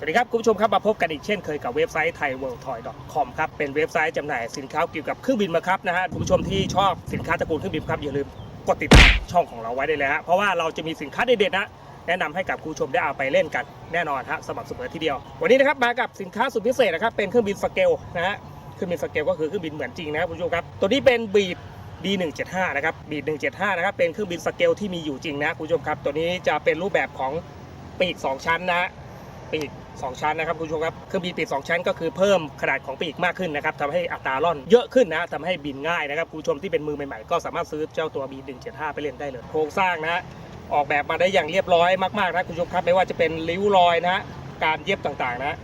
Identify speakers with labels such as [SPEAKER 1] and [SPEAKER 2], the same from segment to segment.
[SPEAKER 1] สวัสดีครับ คุณผู้ชมครับ มาพบกันอีกเช่นเคยกับเว็บไซต์ thaiworldtoy.com ครับ เป็นเว็บไซต์จำหน่ายสินค้าเกี่ยวกับเครื่องบินมาครับนะฮะคุณผู้ชมที่ชอบสินค้าตระกูลเครื่องบินครับ อย่าลืมกดติดตามช่องของเราไว้ได้เลยฮะเพราะว่าเราจะมีสินค้าเด็ดๆนะแนะนำให้กับคุณผู้ชมได้เอาไปเล่นกันแน่นอนฮะสม่ำเสมอทีเดียว วันนี้นะครับมากับสินค้าสุดพิเศษนะครับเป็นเครื่องบินสเกลนะฮะเครื่องบินสเกลก็คือเครื่องบินเหมือนจริงนะครับคุณผู้ชมครับตัวนี้เป็นบีด B175 นะครับ B175 นะครับเป็นเครื่องบินสเกลที่มีอยู่จริงนะคุณผู้ชมครับตัวนี้จะเป็นรูปแบบของปีกสองชั้นนะปีก 2 ชั้นนะครับคุณผู้ชมครับเครื่องบินปีก2ชั้นก็คือเพิ่มขนาดของปีกมากขึ้นนะครับทำให้อัตราล่อนเยอะขึ้นนะทำให้บินง่ายนะครับคุณผู้ชมที่เป็นมือใหม่ๆก็สามารถซื้อเจ้าตัว B175 ไปเล่นได้เลยโครงสร้างนะฮะออกแบบมาได้อย่างเรียบร้อยมากๆนะคุณผู้ชมครับไม่ว่าจะเป็นริ้วรอยนะฮะการเย็บต่างๆนะ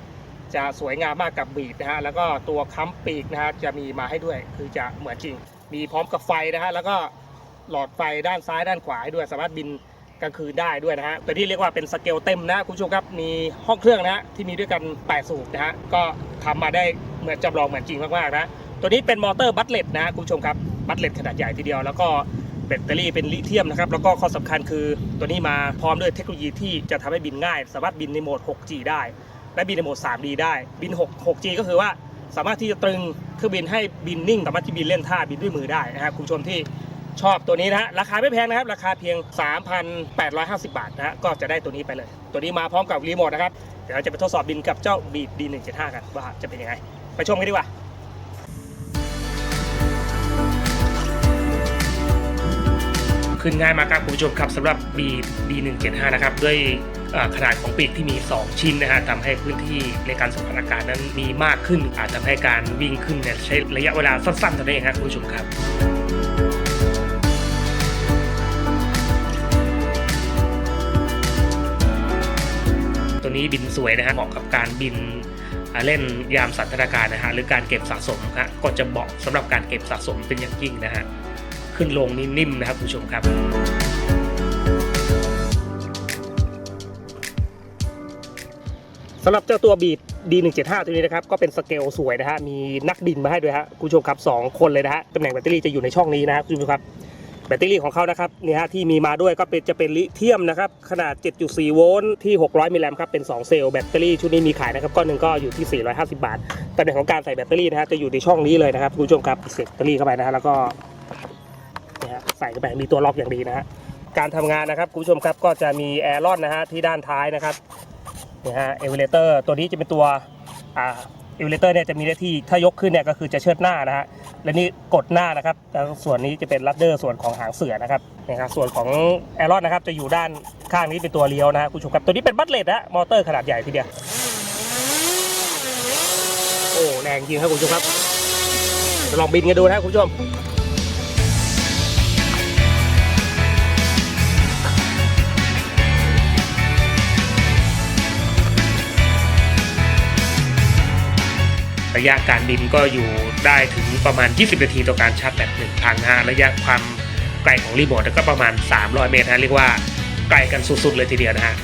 [SPEAKER 1] จะสวยงามมากกับบีดนะฮะแล้วก็ตัวค้ำปีกนะฮะจะมีมาให้ด้วยคือจะเหมือนจริง มีพร้อมกับไฟนะฮะแล้วก็หลอดไฟด้านซ้ายด้านขวาให้ด้วยสามารถบิน กลางคืนได้ด้วยนะฮะแตัวที่เรียกว่าเป็นสเกลเต็มนะคุณผู้ชมครับมีห้องเครื่องนะฮะที่มีด้วยกัน 8 สูบนะฮะก็ทำมาได้เหมือนจำลองเหมือนจริงมากๆนะตัวนี้เป็นมอเตอร์บัตเลตนะคุณผู้ชมครับบัตเลตขนาดใหญ่ทีเดียวแล้วก็แบตเตอรี่เป็นลิเธียมนะครับแล้วก็ข้อสำคัญคือตัวนี้มาพร้อมด้วยเทคโนโลยีที่จะทำให้บินง่าย สามารถบินในโหมด 6G ได้ และบินในโหมด 3D ได้บิน 6 6G ก็คือว่าสามารถที่จะตรึงเครื่องบินให้บินนิ่ง สามารถที่บินเล่นท่าบินด้วยมือได้นะครับคุณผู้ชมที่ ชอบตัวนี้นะฮะราคาไม่แพงนะครับ ราคาเพียง 3,850 บาทนะฮะก็จะได้ตัวนี้ไปเลย ตัวนี้มาพร้อมกับรีโมทนะครับ เดี๋ยวเราจะไปทดสอบบินกับเจ้า Beat D175 กันว่าจะเป็นยังไง ไปชมกันดีกว่าขึ้นง่ายมากครับคุณผู้ชมครับสำหรับ B B175 นะครับด้วยขนาดของปีกที่มี 2 ชิ้นนะฮะทำให้พื้นที่ในการสัมผัสอากาศนั้นมีมากขึ้น อาจทำให้การวิ่งขึ้นเนี่ยใช้ระยะเวลาสั้นๆเท่านั้นเองครับคุณผู้ชมครับ นี้บินสวยนะฮะเหมาะกับการบินเล่นยามสันทนาการนะฮะหรือการเก็บสะสมฮะก็จะเหมาะสำหรับการเก็บสะสมเป็นอย่างยิ่งนะฮะขึ้นลงนี่นิ่มนะครับคุณผู้ชมครับสำหรับเจ้าตัวบีด D175 ตัวนี้นะครับก็เป็นสเกลสวยนะฮะมีนักบินมาให้ด้วยฮะคุณผู้ชมครับสองคนเลยนะฮะตำแหน่งแบตเตอรี่จะอยู่ในช่องนี้นะฮะคุณผู้ชมครับ แบตเตอรี่ของเขานะครับนี่ฮะที่มีมาด้วยก็เป็นจะเป็นลิเธียมนะครับขนาด 7.4 โวลต์ที่ 600 มิลลิแอมป์ครับเป็น 2 เซลล์แบตเตอรี่ชุดนี้มีขายนะครับก้อนหนึ่งก็อยู่ที่ 450 บาทตำแหน่งของการใส่แบตเตอรี่นะฮะจะอยู่ในช่องนี้เลยนะครับคุณผู้ชมครับเสียบแบตเตอรี่เข้าไปนะฮะแล้วก็นี่ฮะใส่เข้าไปมีตัวล็อกอย่างดีนะฮะการทำงานนะครับคุณผู้ชมครับก็จะมีแอร์รอนนะฮะที่ด้านท้ายนะครับนะฮะเอเวอเลเตอร์ตัวนี้จะเป็นตัว อิเวเลเตอร์เนี่ยจะมีหน้าที่ถ้ายกขึ้นเนี่ยก็คือจะเชิดหน้านะฮะและนี่กดหน้านะครับแล้วส่วนนี้จะเป็นลัดเดอร์ส่วนของหางเสือนะครับนะครับส่วนของแอรอนนะครับจะอยู่ด้านข้างนี้เป็นตัวเลี้ยวนะฮะคุณผู้ชมครับตัวนี้เป็นบัตเลตนะมอเตอร์ขนาดใหญ่ทีเดียวโอ้แรงจริงครับคุณผู้ชมครับลองบินกันดูนะครับคุณผู้ชม ระยะการบินก็อยู่ได้ถึงประมาณ 20 นาทีต่อการชาร์จแบตหนึ่งครั้งนะฮะระยะความไกลของรีโมทก็ประมาณ 300 เมตรนะเรียกว่าไกลกันสุดๆเลยทีเดียวนะฮะ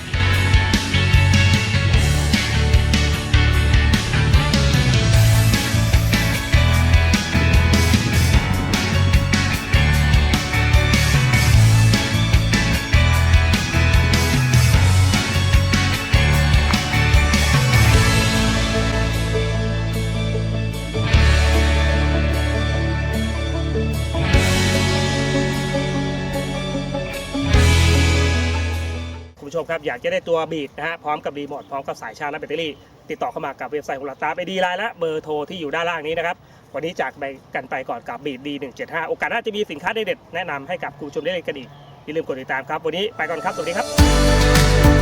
[SPEAKER 1] ผู้ชมครับอยากจะได้ตัวบีดนะฮะพร้อมกับรีโมทพร้อมกับสายชาร์จและแบตเตอรี่ ติดต่อเข้ามากับเว็บไซต์ของเราตามไปดีไลน์และเบอร์โทรที่อยู่ด้านล่างนี้นะครับวันนี้จากไปกันไปก่อนกับบีดดี175 โอกาสหน้าจะมีสินค้าเด็ดๆแนะนำให้กับคุณผู้ชมได้เลยกันอีกอย่าลืมกดติดตามครับ วันนี้ไปก่อนครับสวัสดีครับ